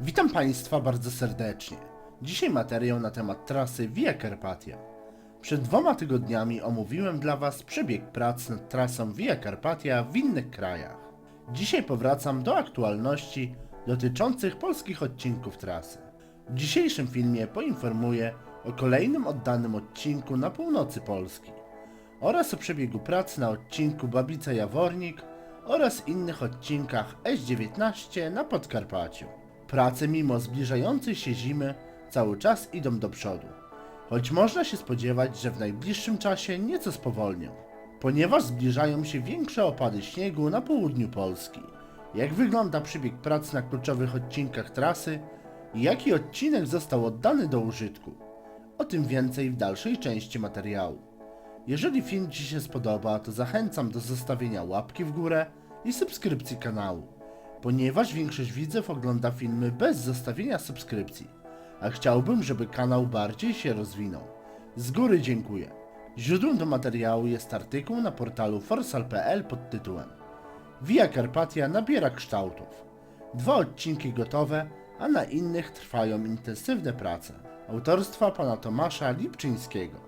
Witam Państwa bardzo serdecznie. Dzisiaj materiał na temat trasy Via Carpatia. Przed dwoma tygodniami omówiłem dla Was przebieg prac nad trasą Via Carpatia w innych krajach. Dzisiaj powracam do aktualności dotyczących polskich odcinków trasy. W dzisiejszym filmie poinformuję o kolejnym oddanym odcinku na północy Polski oraz o przebiegu prac na odcinku Babica Jawornik oraz innych odcinkach S19 na Podkarpaciu. Prace mimo zbliżającej się zimy cały czas idą do przodu, choć można się spodziewać, że w najbliższym czasie nieco spowolnią, ponieważ zbliżają się większe opady śniegu na południu Polski. Jak wygląda przebieg prac na kluczowych odcinkach trasy i jaki odcinek został oddany do użytku? O tym więcej w dalszej części materiału. Jeżeli film Ci się spodoba, to zachęcam do zostawienia łapki w górę i subskrypcji kanału, ponieważ większość widzów ogląda filmy bez zostawienia subskrypcji, a chciałbym, żeby kanał bardziej się rozwinął. Z góry dziękuję. Źródłem do materiału jest artykuł na portalu forsal.pl pod tytułem Via Carpatia nabiera kształtów. Dwa odcinki gotowe, a na innych trwają intensywne prace. Autorstwa pana Tomasza Lipczyńskiego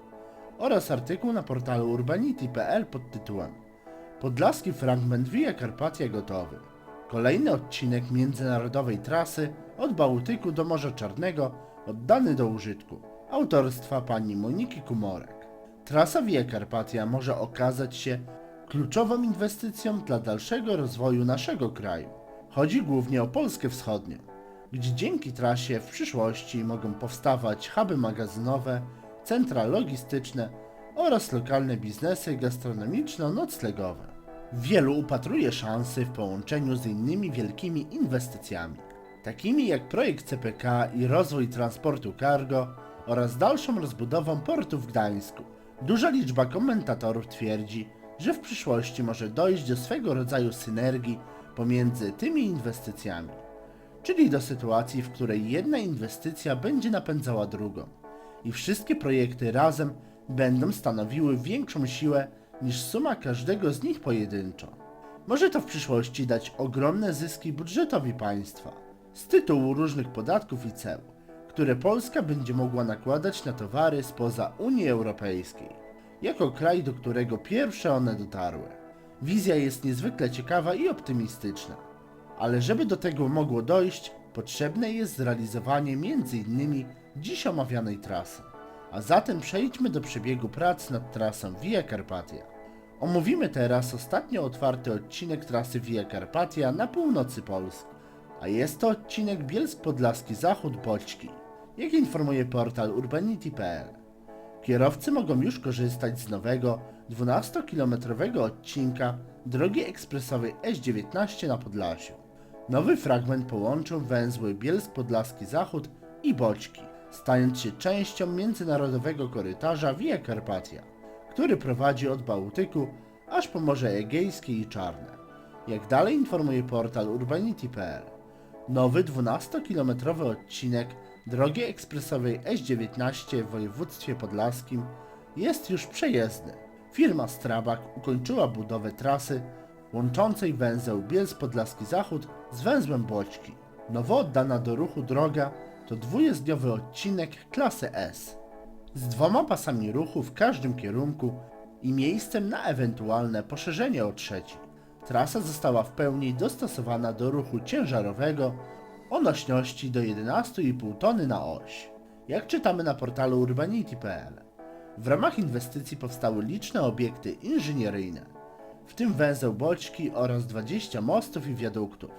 oraz artykuł na portalu urbanity.pl pod tytułem Podlaski fragment Via Carpatia gotowy. Kolejny odcinek międzynarodowej trasy od Bałtyku do Morza Czarnego oddany do użytku. Autorstwa pani Moniki Kumorek. Trasa Via Carpatia może okazać się kluczową inwestycją dla dalszego rozwoju naszego kraju. Chodzi głównie o Polskę Wschodnią, gdzie dzięki trasie w przyszłości mogą powstawać huby magazynowe, centra logistyczne oraz lokalne biznesy gastronomiczno-noclegowe. Wielu upatruje szansy w połączeniu z innymi wielkimi inwestycjami, takimi jak projekt CPK i rozwój transportu cargo oraz dalszą rozbudową portu w Gdańsku. Duża liczba komentatorów twierdzi, że w przyszłości może dojść do swego rodzaju synergii pomiędzy tymi inwestycjami, czyli do sytuacji, w której jedna inwestycja będzie napędzała drugą i wszystkie projekty razem będą stanowiły większą siłę niż suma każdego z nich pojedynczo. Może to w przyszłości dać ogromne zyski budżetowi państwa z tytułu różnych podatków i ceł, które Polska będzie mogła nakładać na towary spoza Unii Europejskiej, jako kraj, do którego pierwsze one dotarły. Wizja jest niezwykle ciekawa i optymistyczna, ale żeby do tego mogło dojść, potrzebne jest zrealizowanie m.in. dziś omawianej trasy. A zatem przejdźmy do przebiegu prac nad trasą Via Carpatia. Omówimy teraz ostatnio otwarty odcinek trasy Via Carpatia na północy Polski, a jest to odcinek Bielsk Podlaski Zachód Boćki, jak informuje portal urbanity.pl. Kierowcy mogą już korzystać z nowego 12-kilometrowego odcinka drogi ekspresowej S19 na Podlasiu. Nowy fragment połączył węzły Bielsk Podlaski Zachód i Boćki, stając się częścią międzynarodowego korytarza Via Carpatia, który prowadzi od Bałtyku aż po Morze Egejskie i Czarne. Jak dalej informuje portal urbanity.pl, nowy 12-kilometrowy odcinek drogi ekspresowej S19 w województwie podlaskim jest już przejezdny. Firma Strabag ukończyła budowę trasy łączącej węzeł Bielsk Podlaski Zachód z węzłem Boćki. Nowo oddana do ruchu droga to dwujezdniowy odcinek klasy S z dwoma pasami ruchu w każdym kierunku i miejscem na ewentualne poszerzenie o trzeci. Trasa została w pełni dostosowana do ruchu ciężarowego o nośności do 11,5 tony na oś. Jak czytamy na portalu urbanity.pl, w ramach inwestycji powstały liczne obiekty inżynieryjne, w tym węzeł Boćki oraz 20 mostów i wiaduktów.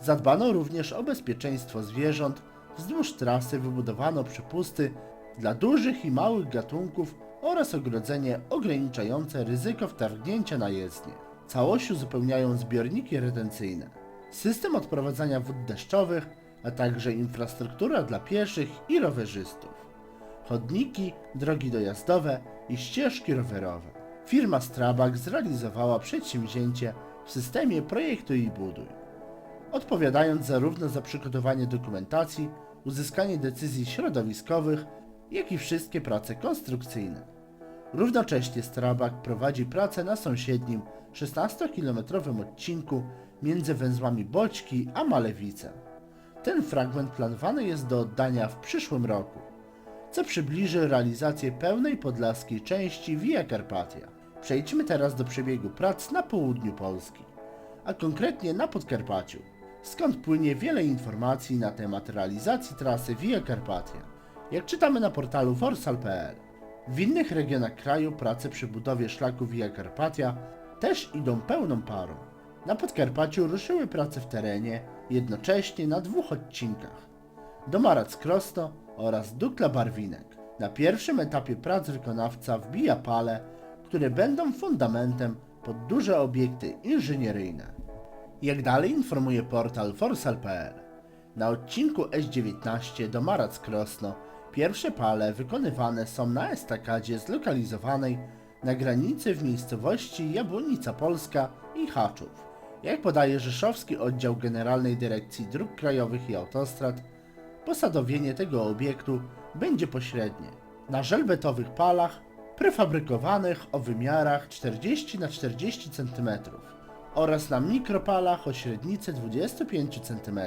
Zadbano również o bezpieczeństwo zwierząt, wzdłuż trasy wybudowano przepusty dla dużych i małych gatunków oraz ogrodzenie ograniczające ryzyko wtargnięcia na jezdnię. Całość uzupełniają zbiorniki retencyjne, system odprowadzania wód deszczowych, a także infrastruktura dla pieszych i rowerzystów chodniki, drogi dojazdowe i ścieżki rowerowe. Firma Strabag zrealizowała przedsięwzięcie w systemie projektu i buduj, odpowiadając zarówno za przygotowanie dokumentacji, uzyskanie decyzji środowiskowych, jak i wszystkie prace konstrukcyjne. Równocześnie Strabag prowadzi pracę na sąsiednim 16-kilometrowym odcinku między węzłami Boćki a Malewice. Ten fragment planowany jest do oddania w przyszłym roku, co przybliży realizację pełnej podlaskiej części Via Carpatia. Przejdźmy teraz do przebiegu prac na południu Polski, a konkretnie na Podkarpaciu, skąd płynie wiele informacji na temat realizacji trasy Via Carpatia. Jak czytamy na portalu forsal.pl, w innych regionach kraju prace przy budowie szlaku Via Carpatia też idą pełną parą. Na Podkarpaciu ruszyły prace w terenie jednocześnie na dwóch odcinkach. Domarac Krosto oraz Dukla Barwinek. Na pierwszym etapie prac wykonawca wbija pale, które będą fundamentem pod duże obiekty inżynieryjne. Jak dalej informuje portal forsal.pl, na odcinku S19 do Marac Krosno pierwsze pale wykonywane są na estakadzie zlokalizowanej na granicy w miejscowości Jabłonica Polska i Haczów. Jak podaje Rzeszowski Oddział Generalnej Dyrekcji Dróg Krajowych i Autostrad, posadowienie tego obiektu będzie pośrednie. Na żelbetowych palach prefabrykowanych o wymiarach 40 na 40 cm oraz na mikropalach o średnicy 25 cm.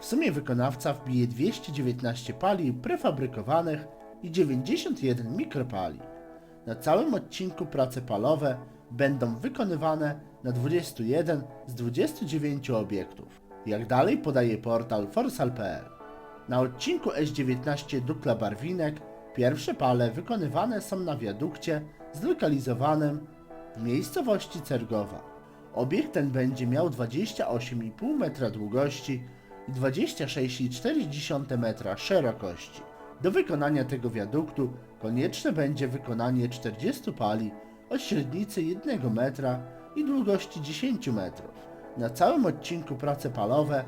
W sumie wykonawca wbije 219 pali prefabrykowanych i 91 mikropali. Na całym odcinku prace palowe będą wykonywane na 21 z 29 obiektów. Jak dalej podaje portal forsal.pl. Na odcinku S19 Dukla Barwinek pierwsze pale wykonywane są na wiadukcie zlokalizowanym w miejscowości Cergowa. Obiekt ten będzie miał 28,5 metra długości i 26,4 metra szerokości. Do wykonania tego wiaduktu konieczne będzie wykonanie 40 pali o średnicy 1 metra i długości 10 metrów. Na całym odcinku prace palowe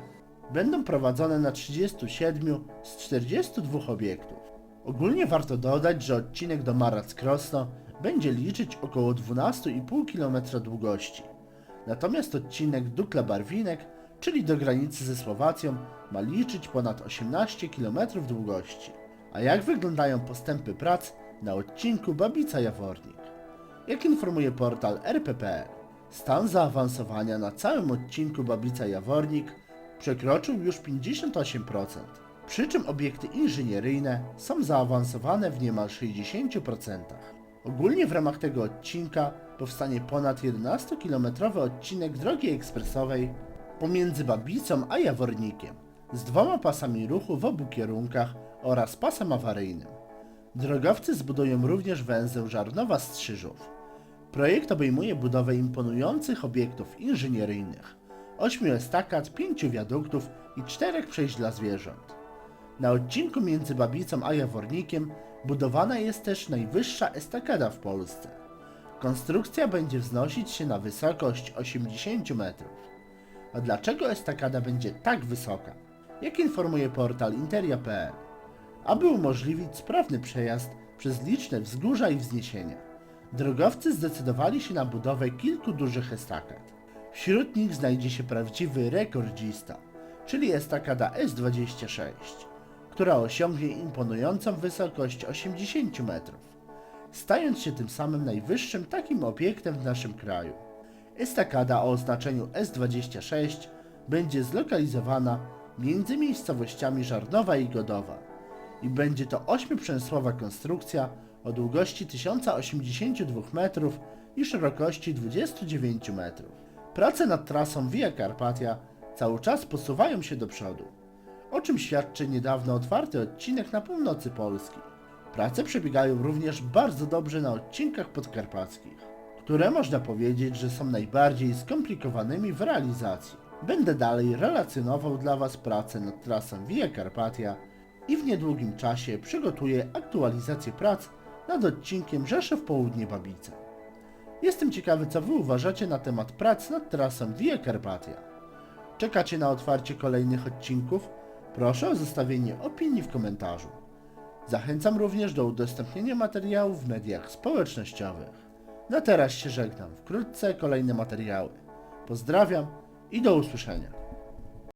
będą prowadzone na 37 z 42 obiektów. Ogólnie warto dodać, że odcinek do Marac Krosno będzie liczyć około 12,5 km długości. Natomiast odcinek Dukla Barwinek, czyli do granicy ze Słowacją, ma liczyć ponad 18 km długości. A jak wyglądają postępy prac na odcinku Babica Jawornik? Jak informuje portal RPPR, stan zaawansowania na całym odcinku Babica Jawornik przekroczył już 58%, przy czym obiekty inżynieryjne są zaawansowane w niemal 60%. Ogólnie w ramach tego odcinka powstanie ponad 11-kilometrowy odcinek drogi ekspresowej pomiędzy Babicą a Jawornikiem z dwoma pasami ruchu w obu kierunkach oraz pasem awaryjnym. Drogowcy zbudują również węzeł Żarnowa-Strzyżów. Projekt obejmuje budowę imponujących obiektów inżynieryjnych, ośmiu estakad, pięciu wiaduktów i czterech przejść dla zwierząt. Na odcinku między Babicą a Jawornikiem budowana jest też najwyższa estakada w Polsce. Konstrukcja będzie wznosić się na wysokość 80 metrów. A dlaczego estakada będzie tak wysoka? Jak informuje portal interia.pl, aby umożliwić sprawny przejazd przez liczne wzgórza i wzniesienia. Drogowcy zdecydowali się na budowę kilku dużych estakad. Wśród nich znajdzie się prawdziwy rekordzista, czyli estakada S26, która osiągnie imponującą wysokość 80 metrów, stając się tym samym najwyższym takim obiektem w naszym kraju. Estakada o oznaczeniu S26 będzie zlokalizowana między miejscowościami Żarnowa i Godowa i będzie to ośmioprzęsłowa konstrukcja o długości 1082 metrów i szerokości 29 metrów. Prace nad trasą Via Carpatia cały czas posuwają się do przodu, o czym świadczy niedawno otwarty odcinek na północy Polski. Prace przebiegają również bardzo dobrze na odcinkach podkarpackich, które można powiedzieć, że są najbardziej skomplikowanymi w realizacji. Będę dalej relacjonował dla Was pracę nad trasą Via Carpatia i w niedługim czasie przygotuję aktualizację prac nad odcinkiem Rzeszów Południe Babice. Jestem ciekawy, co Wy uważacie na temat prac nad trasą Via Carpatia. Czekacie na otwarcie kolejnych odcinków? Proszę o zostawienie opinii w komentarzu. Zachęcam również do udostępnienia materiałów w mediach społecznościowych. Na teraz się żegnam. Wkrótce kolejne materiały. Pozdrawiam i do usłyszenia.